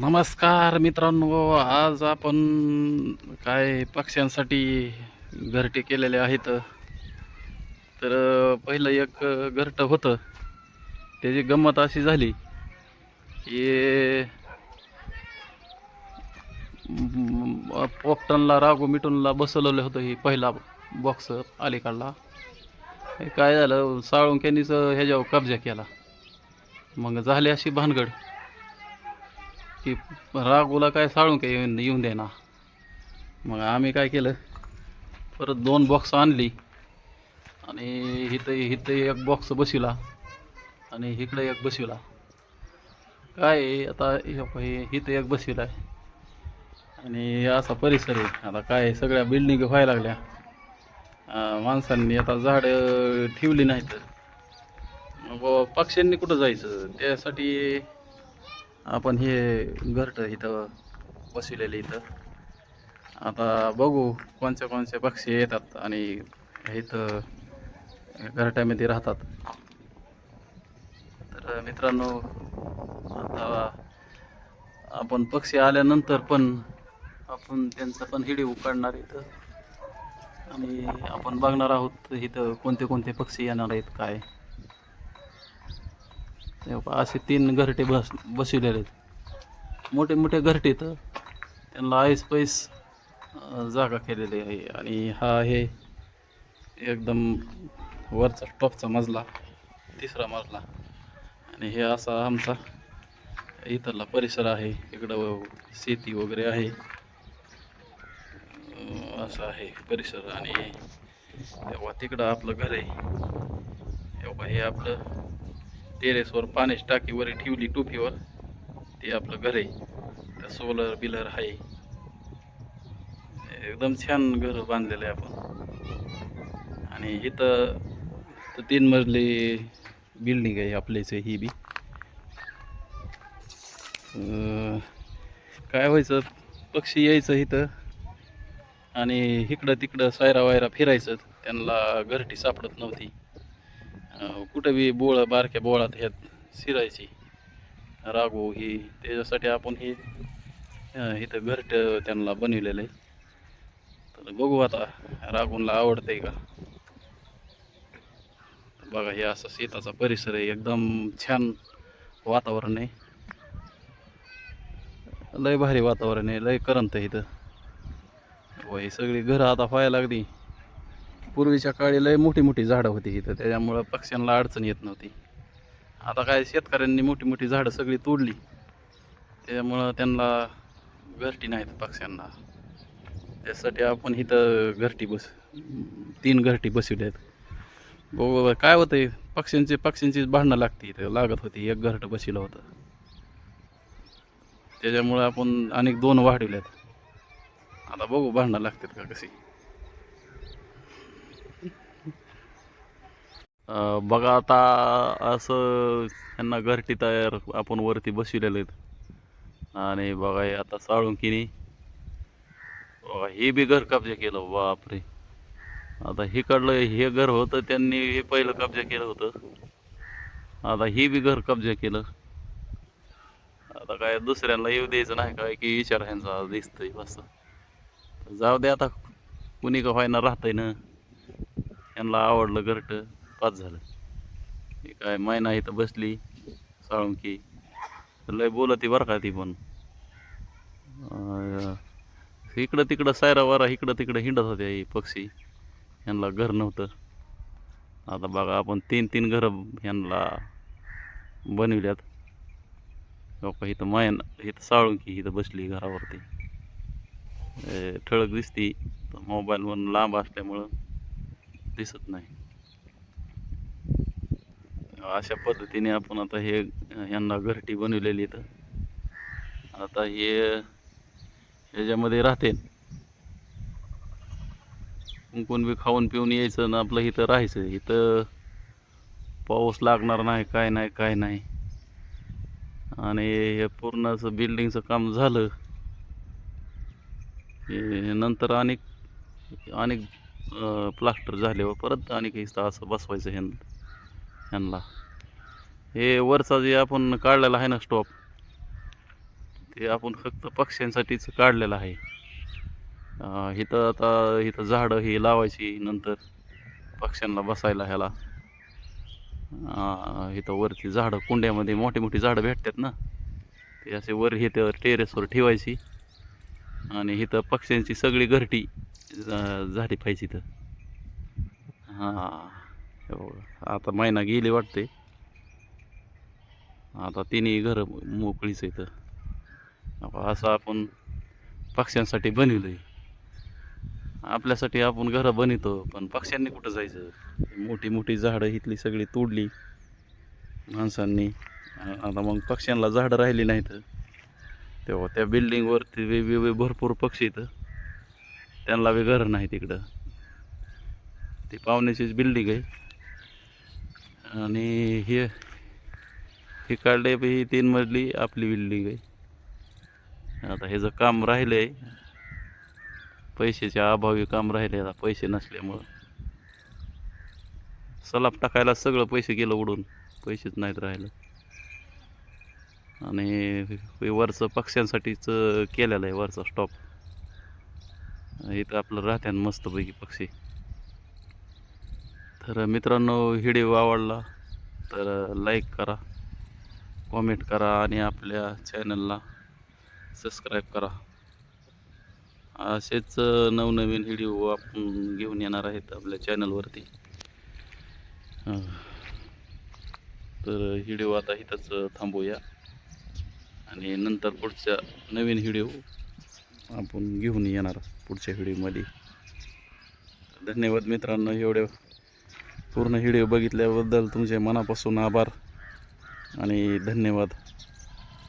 नमस्कार मित्रांनो आज आपण काय पक्ष्यांसाठी घरटे केलेले आहेत. तर पहिलं एक घरटं होतं. त्याची गंमत अशी झाली की पोपटनला रागू मिटूनला बसवलेलं होतं हे पहिला बॉक्स अलीकडला. काय झालं साळुंक्यांनीच ह्याच्यावर कब्जा केला. मग झाली अशी भानगड. की रागूला काय साळून काय येऊन येऊन देना मग आम्ही काय केलं? परत दोन बॉक्स आणली. आणि इथं इथं एक बॉक्स बसविला. आणि इकडे एक बसविला. काय आता इथं एक बसविला आहे आणि असा परिसर आहे. आता काय आहे, सगळ्या बिल्डिंग व्हायला लागल्या. माणसांनी आता झाडं ठेवली नाहीत. मग बुवा पक्ष्यांनी कुठं जायचं? त्यासाठी आपण हे घरटं इथं बसविलेलं इथं. आता बघू कोणत्या कोणत्या पक्षी येतात आणि इथं घरट्यामध्ये राहतात. तर मित्रांनो आता आपण पक्षी आल्यानंतर पण आपण त्यांचा पण हिडीव काढणार इथं. आणि आपण बघणार आहोत इथं कोणते कोणते पक्षी येणार आहेत काय? असे तीन घरटे बस बसविलेले आहेत. मोठे मोठे घरटे तर त्यांना आईस पैस जागा केलेली आहे. आणि हा आहे एकदम वरचा टॉपचा मजला तिसरा मजला. आणि हे असा आमचा इथला परिसर आहे. इकडं शेती वगैरे आहे. असा असं आहे परिसर. आणि तेव्हा तिकडं आपलं घर आहे. तेव्हा हे आपलं टेरेसवर पाण्याची टाकीवर ठेवली टोपीवर. ते आपलं घर आहे. सोलर बिलर आहे. एकदम छान घर बांधलेलं आहे आपण. आणि इथं तर तीन मजली बिल्डिंग आहे आपलीच ही बी. काय व्हायचं? पक्षी यायचं इथं. आणि इकडं तिकडं सायरा वायरा फिरायचं. त्यांना घरटी सापडत नव्हती. अं, कुठं बी बोळ बारक्या बोळात ह्यात शिरायची. रागो ही त्याच्यासाठी आपण हे इथं घरट त्यांना बनविलेलं आहे तर बघू आता रागूनला आवडतंय का? बघा हे असं शेताचा परिसर आहे एकदम छान वातावरण आहे. लय भारी वातावरण आहे लय करंत आहे इथं. हे सगळी घरं आता व्हायला लागली. पूर्वीच्या काळी लय मोठी मोठी झाडं होती इथं. त्याच्यामुळं पक्ष्यांना अडचण येत नव्हती. आता काय शेतकऱ्यांनी मोठी मोठी झाडं सगळी तोडली. त्याच्यामुळं त्यांना घरटी नाहीत पक्ष्यांना. त्यासाठी आपण इथं घरटी बस तीन घरटी बसवल्या आहेत बघू काय आहे पक्ष्यांची पक्ष्यांचीच भांडणं लागते इथं. लागत होती. एक घरटं बसवलं होतं. त्याच्यामुळं आपण अनेक दोन वाढवल्यात. आता बघू भांडणं लागतात का कशी. बघा आता असं यांना घरटी तयार आपण वरती बसविलेले आहेत. आणि बघा हे आता साळुंकीनी बघा हे बी घर कब्जा केलं बापरे. आता हे काढलं हे घर होतं त्यांनी हे पहिलं कब्जा केलं होतं. आता हे बी घर कब्जा केलं. आता काय दुसऱ्यांना येऊ द्यायचं नाही काय की विचार ह्यांचा दिसतंय बस. जाऊ दे आता कुणी का व्हायना राहतंय ना. यांना आवडलं घरटं. पाच झालं. हे काय मैना इथं बसली साळुंकी. लय बोलती बरं का ती पण. इकडं तिकडं सायरा वारा इकडं तिकडं हिंडत होत्या हे पक्षी. यांना घर नव्हतं. आता बघा आपण तीन तीन घरं यांना बनविल्यात. लोक इथं मायन इथं साळुंकी इथं बसली घरावरती. ए, ठळक दिसती मोबाईलवरून लांब असल्यामुळं दिसत नाही. अशा पद्धतीने आपण आता हे यांना घरटी बनवलेली इथं. आता हे ह्याच्यामध्ये राहते. कुंकून बी खाऊन पिऊन यायचं ना आपलं इथं राहायचं. इथं पाऊस लागणार नाही काय नाही काय नाही. आणि हे पूर्ण असं बिल्डिंगचं काम झालं. नंतर अनेक अनेक प्लास्टर झाल्यावर परत अनेक इथं असं बसवायचं ह्यांना ह्यांना हे वरचा जे आपण काढलेला आहे ना स्टॉप ते आपण फक्त पक्ष्यांसाठीच काढलेलं आहे. इथं आता इथं झाडं ही लावायची नंतर पक्ष्यांना बसायला ह्याला. इथं वरती झाडं कुंड्यामध्ये मोठी मोठी झाडं भेटतात ना ते असे वर हे टेरेसवर ठेवायची. आणि इथं पक्ष्यांची सगळी घरटी झाली पाहिजे इथं. हां. आता महिना गेली वाटते आता तिन्ही घर मोकळीच इथं असं आपण पक्ष्यांसाठी बनवलं आहे आपल्यासाठी आपण घरं बनवतो पण पक्ष्यांनी कुठं जायचं? मोठी मोठी झाडं इथली सगळी तोडली माणसांनी. आता मग पक्ष्यांना झाडं राहिली नाहीत. तेव्हा त्या बिल्डिंगवरती वेगवेगळे भरपूर पक्षी इथं त्यांना बी घरं नाही तिकडं ती पाहुण्याचीच बिल्डिंग आहे. आणि हे हे काढले ही तीन मजली आपली बिल्डिंग आहे आता ह्याचं काम राहिलं आहे पैशाच्या अभावी काम राहिले आता पैसे नसल्यामुळं. सलाप टाकायला सगळं पैसे गेलं उडून पैसेच नाहीत राहिलं. आणि वरचं पक्ष्यांसाठीच केलेलं आहे वरचा स्टॉप इथं आपलं राहत्यान मस्तपैकी पक्षी. तर मित्रांनो व्हिडिओ आवडला तर लाईक करा कॉमेंट करा आणि आपल्या चॅनलला सबस्क्राईब करा. असेच नवनवीन व्हिडिओ आपण घेऊन येणार आहेत आपल्या चॅनलवरती तर व्हिडिओ आता इथंच थांबूया आणि नंतर पुढच्या नवीन व्हिडिओ आपण घेऊन येणार पुढच्या व्हिडिओमध्ये. धन्यवाद मित्रांनो एवढ्या पूर्ण व्हिडिओ बघितल्याबद्दल तुमचे मनापासून आभार आणि धन्यवाद.